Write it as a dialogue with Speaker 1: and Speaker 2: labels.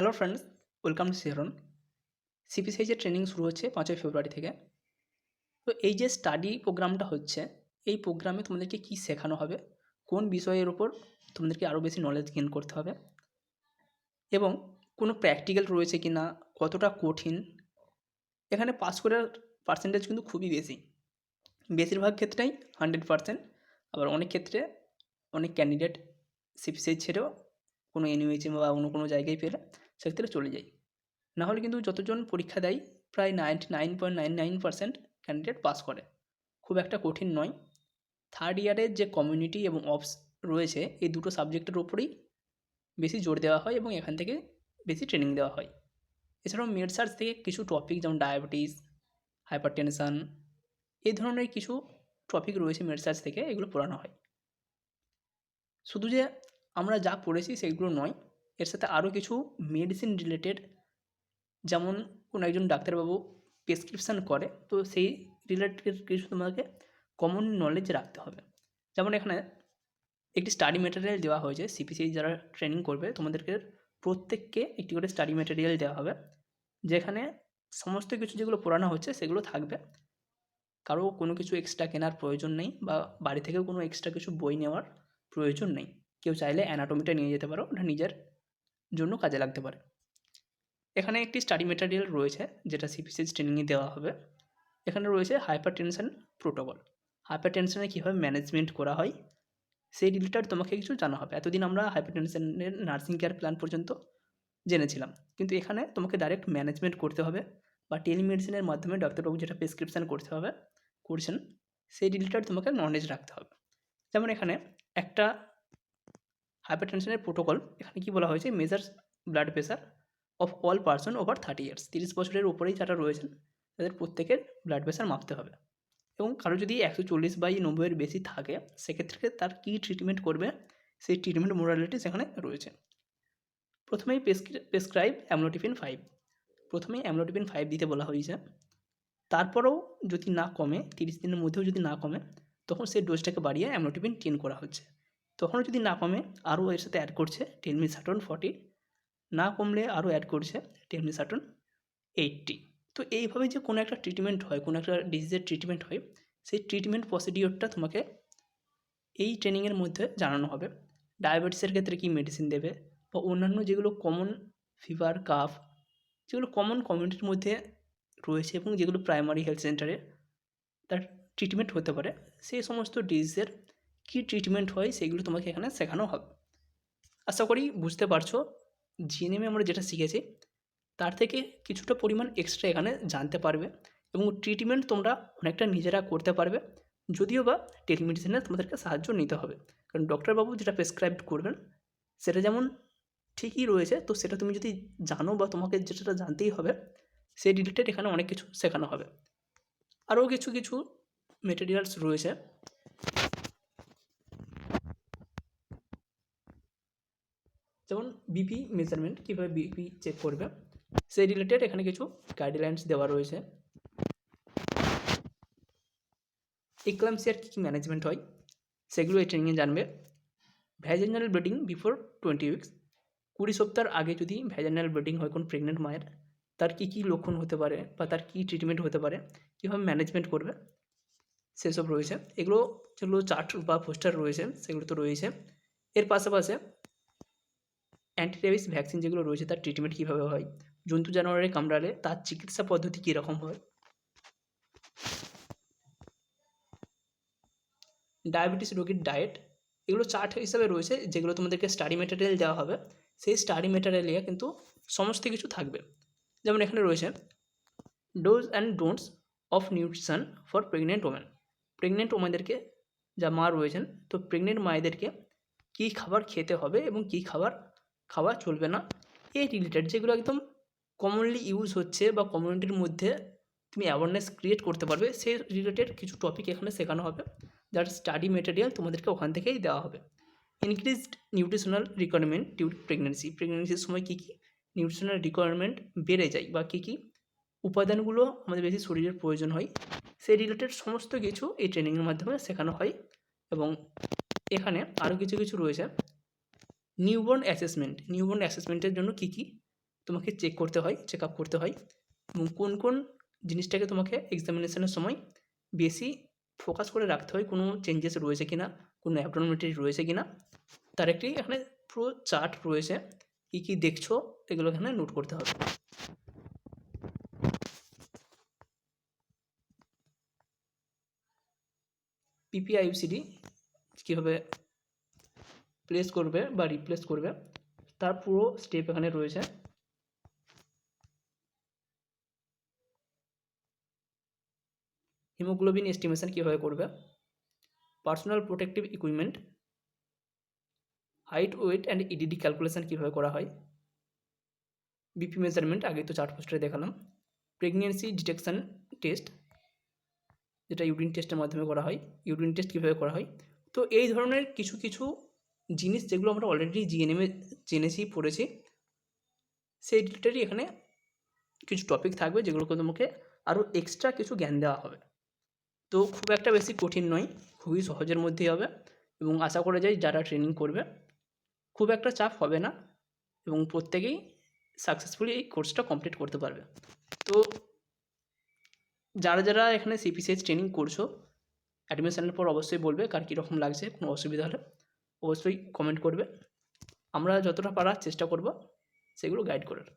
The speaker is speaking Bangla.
Speaker 1: হ্যালো ফ্রেন্ডস ওয়েলকাম টু শেহরন সিপিসিআইজের ট্রেনিং শুরু হচ্ছে পাঁচই ফেব্রুয়ারি থেকে। তো এই যে স্টাডি প্রোগ্রামটা হচ্ছে, এই প্রোগ্রামে তোমাদেরকে কী শেখানো হবে, কোন বিষয়ের ওপর তোমাদেরকে আরও বেশি নলেজ গেন করতে হবে, এবং কোনো প্র্যাকটিক্যাল রয়েছে কি না কতটা কঠিন, এখানে পাস করার পার্সেন্টেজ কিন্তু খুবই বেশি। বেশিরভাগ ক্ষেত্রেই হান্ড্রেড পার্সেন্ট আবার অনেক ক্ষেত্রে অনেক ক্যান্ডিডেট সিপিসিআই ছেড়েও কোনো এনইউএইচএম বা অন্য কোনো জায়গায় পেলে সেক্ষেত্রে চলে যাই। নাহলে কিন্তু যতজন পরীক্ষা দেয়, প্রায় ninety nine point nine nine percent candidate pass করে। খুব একটা কঠিন নয়। থার্ড ইয়ারের যে কমিউনিটি এবং অপস রয়েছে, এই দুটো সাবজেক্টের ওপরেই বেশি জোর দেওয়া হয় এবং এখান থেকে বেশি ট্রেনিং দেওয়া হয়। এছাড়াও মেড সার্চ থেকে কিছু টপিক যেমন ডায়াবেটিস হাইপার টেনশান এই ধরনের কিছু টপিক রয়েছে মেড সার্চ থেকে, এগুলো পড়ানো হয়। শুধু যে আমরা যা পড়েছি সেগুলো নয় এর সাথে আরও কিছু মেডিসিন রিলেটেড যেমন কোনো একজন ডাক্তারবাবু প্রেসক্রিপশান করে, তো সেই রিলেটেড কিছু তোমাকে কমন নলেজ রাখতে হবে। যেমন এখানে একটি স্টাডি ম্যাটেরিয়াল দেওয়া হয়েছে সিপিসি যারা ট্রেনিং করবে, তোমাদেরকে প্রত্যেককে একটি করে স্টাডি ম্যাটেরিয়াল দেওয়া হবে, যেখানে সমস্ত কিছু যেগুলো পড়ানো হচ্ছে সেগুলো থাকবে। কারও কোনো কিছু এক্সট্রা কেনার প্রয়োজন নেই বা বাড়ি থেকেও কোনো এক্সট্রা কিছু বই নেওয়ার প্রয়োজন নেই। কেউ চাইলে অ্যানাটমিটা নিয়ে যেতে পারো, ওটা নিজের জন্য কাজে লাগতে পারে। এখানে একটি স্টাডি মেটেরিয়াল রয়েছে, যেটা সিপিসিএস ট্রেনিংয়ে দেওয়া হবে। এখানে রয়েছে হাইপার টেনশন প্রোটোকল হাইপার টেনশনে কীভাবে ম্যানেজমেন্ট করা হয়, সেই রিলেটেড তোমাকে কিছু জানা হবে। এতদিন আমরা হাইপার টেনশনের নার্সিং কেয়ার প্ল্যান পর্যন্ত জেনেছিলাম। কিন্তু এখানে তোমাকে ডাইরেক্ট ম্যানেজমেন্ট করতে হবে বা টেলিমেডিসিনের মাধ্যমে ডাক্তারবাবু যেটা প্রেসক্রিপশান করতে হবে, করছেন, সেই রিলেটেড তোমাকে নলেজ রাখতে হবে। যেমন এখানে একটা হাইপারটেনশনের প্রোটোকল এখানে কি বলা হয়েছে? Measures blood pressure of all person over thirty years তিরিশ বছরের উপরেই যারা রয়েছেন, তাদের প্রত্যেকের ব্লাড প্রেশার মাপতে হবে। এবং কারও যদি একশো চল্লিশ বাই নব্বইয়ের বেশি থাকে, সেক্ষেত্রে তার কী ট্রিটমেন্ট করবে? সেই ট্রিটমেন্ট মোরালিটি সেখানে রয়েছে। প্রথমেই প্রেসক্রাইব অ্যামলোটিফিন ফাইভ প্রথমেই অ্যামলোটিফিন ফাইভ দিতে বলা হয়েছে। তারপরেও যদি না কমে, তিরিশ দিনের মধ্যেও যদি না কমে, তখন সেই ডোজটাকে বাড়িয়ে অ্যামলোটিফিন টেন করা হচ্ছে। তখনও যদি না কমে, আরও এর সাথে অ্যাড করছে টেলমিসাটন ফর্টি না কমলে আরও অ্যাড করছে টেলমিসাটন এইটটি তো এইভাবে যে কোনো একটা ট্রিটমেন্ট হয়, কোনো একটা ডিজিজের ট্রিটমেন্ট হয়, সেই ট্রিটমেন্ট প্রসিডিওরটা তোমাকে এই ট্রেনিংয়ের মধ্যে জানানো হবে। ডায়াবেটিসের ক্ষেত্রে কী মেডিসিন দেবে বা অন্যান্য যেগুলো কমন ফিভার কাফ যেগুলো কমন কমিউনিটির মধ্যে রয়েছে এবং যেগুলো প্রাইমারি হেলথ সেন্টারে তার ট্রিটমেন্ট হতে পারে, সেই সমস্ত ডিজিজের কী ট্রিটমেন্ট হয় সেগুলো তোমাকে এখানে শেখানো হবে। আশা করি বুঝতে পারছ জিএনএমে আমরা যেটা শিখেছি, তার থেকে কিছুটা পরিমাণ এক্সট্রা এখানে জানতে পারবে এবং ট্রিটমেন্ট তোমরা অনেকটা নিজেরা করতে পারবে, যদিও বা টেলিমেডিসিনে তোমাদেরকে সাহায্য নিতে হবে। কারণ ডক্টরবাবু যেটা প্রেসক্রাইব করবেন, সেটা যেমন ঠিকই রয়েছে, তো সেটা তুমি যদি জানো বা তোমাকে যেটা জানতেই হবে সেই রিলেটেড এখানে অনেক কিছু শেখানো হবে। আরও কিছু কিছু মেটেরিয়ালস রয়েছে। যেমন বিপি মেজারমেন্ট কীভাবে বিপি চেক করবে, সেই রিলেটেড এখানে কিছু গাইডলাইন্স দেওয়া রয়েছে। ইক্লামসিয়ার কী কী ম্যানেজমেন্ট হয়, সেগুলো এই ট্রেনিংয়ে জানবে। Vaginal bleeding before twenty weeks কুড়ি সপ্তাহের আগে যদি ভ্যাজেনাল ব্লিডিং হয় কোন প্রেগনেন্ট মায়ের, তার কী কী লক্ষণ হতে পারে বা তার কী ট্রিটমেন্ট হতে পারে, কীভাবে ম্যানেজমেন্ট করবে, সেসব রয়েছে। এগুলো যেগুলো চার্ট বা পোস্টার রয়েছে, সেগুলো তো রয়েছে। এর পাশাপাশি অ্যান্টিরেবিস ভ্যাকসিন যেগুলো রয়েছে তার ট্রিটমেন্ট কীভাবে হয়, জন্তু জানোয়ারে কামড়ালে তার চিকিৎসা পদ্ধতি কীরকম হয়? ডায়াবেটিস রোগীর ডায়েট এগুলো চার্ট হিসাবে রয়েছে যেগুলো তোমাদেরকে স্টাডি মেটেরিয়াল দেওয়া হবে। সেই স্টাডি মেটেরিয়ালে কিন্তু সমস্ত কিছু থাকবে। যেমন এখানে রয়েছে dos and don'ts of nutrition for pregnant women pregnant ওমেনদেরকে যা মা রয়েছেন, তো প্রেগনেন্ট মায়েদেরকে কী খাবার খেতে হবে এবং কী খাবার খাওয়া চলবে না। এই রিলেটেড যেগুলো একদম কমনলি ইউজ হচ্ছে বা কমিউনিটির মধ্যে তুমি অ্যাওয়ারনেস ক্রিয়েট করতে পারবে, সেই রিলেটেড কিছু টপিক এখানে শেখানো হবে। যার স্টাডি মেটেরিয়াল তোমাদেরকে ওখান থেকেই দেওয়া হবে। Increased nutritional requirement due pregnancy প্রেগনেন্সির সময় কী কী? নিউট্রিশনাল রিকোয়ারমেন্ট বেড়ে যায় বা কী কী? উপাদানগুলো আমাদের বেশি শরীরের প্রয়োজন হয়। সেই রিলেটেড সমস্ত কিছু এই ট্রেনিংয়ের মাধ্যমে শেখানো হয়। এবং এখানে আরও কিছু কিছু রয়েছে। নিউবর্ন অ্যাসেসমেন্ট নিউবর্ন অ্যাসেসমেন্টের জন্য কী কী তোমাকে চেক করতে হয় চেক আপ করতে হয়, এবং কোন কোন জিনিসটাকে তোমাকে এক্সামিনেশনের সময় বেশি ফোকাস করে রাখতে হয়, কোনো চেঞ্জেস রয়েছে কি না কোনো অ্যাবনর্মালিটি রয়েছে কি না তার একটি এখানে পুরো চার্ট রয়েছে, কী কী দেখছ, এগুলো এখানে নোট করতে হবে। পিপিআইসিডি কীভাবে প্লেস করবে বা রিপ্লেস করবে, তার পুরো স্টেপ এখানে রয়েছে। হিমোগ্লোবিন এস্টিমেশন কীভাবে করবে? Personal protective equipment height weight and EDD calculation কীভাবে করা হয়? বিপি মেজারমেন্ট আগে তো চার্ট পোস্টারে দেখালাম। প্রেগনেন্সি ডিটেকশান টেস্ট যেটা ইউরিন টেস্টের মাধ্যমে করা হয়। ইউরিন টেস্ট কীভাবে করা হয়? তো এই ধরনের কিছু কিছু জিনিস যেগুলো আমরা অলরেডি জিএনএমে জেনেছি, পড়েছি, সেই রিলেটেডই এখানে কিছু টপিক থাকবে যেগুলোকে তোমাকে আরও এক্সট্রা কিছু জ্ঞান দেওয়া হবে। তো খুব একটা বেশি কঠিন নয়, খুবই সহজের মধ্যেই হবে এবং আশা করা যায় যারা ট্রেনিং করবে, খুব একটা চাপ হবে না এবং প্রত্যেকেই সাকসেসফুলি এই কোর্সটা কমপ্লিট করতে পারবে। তো যারা যারা এখানে সিপিসিএস ট্রেনিং করছ অ্যাডমিশনের পর অবশ্যই বলবে কার কীরকম লাগছে, কোনো অসুবিধা হলে। অবশ্যই কমেন্ট করবে। আমরা যতটা পারার চেষ্টা করব সেগুলো গাইড করার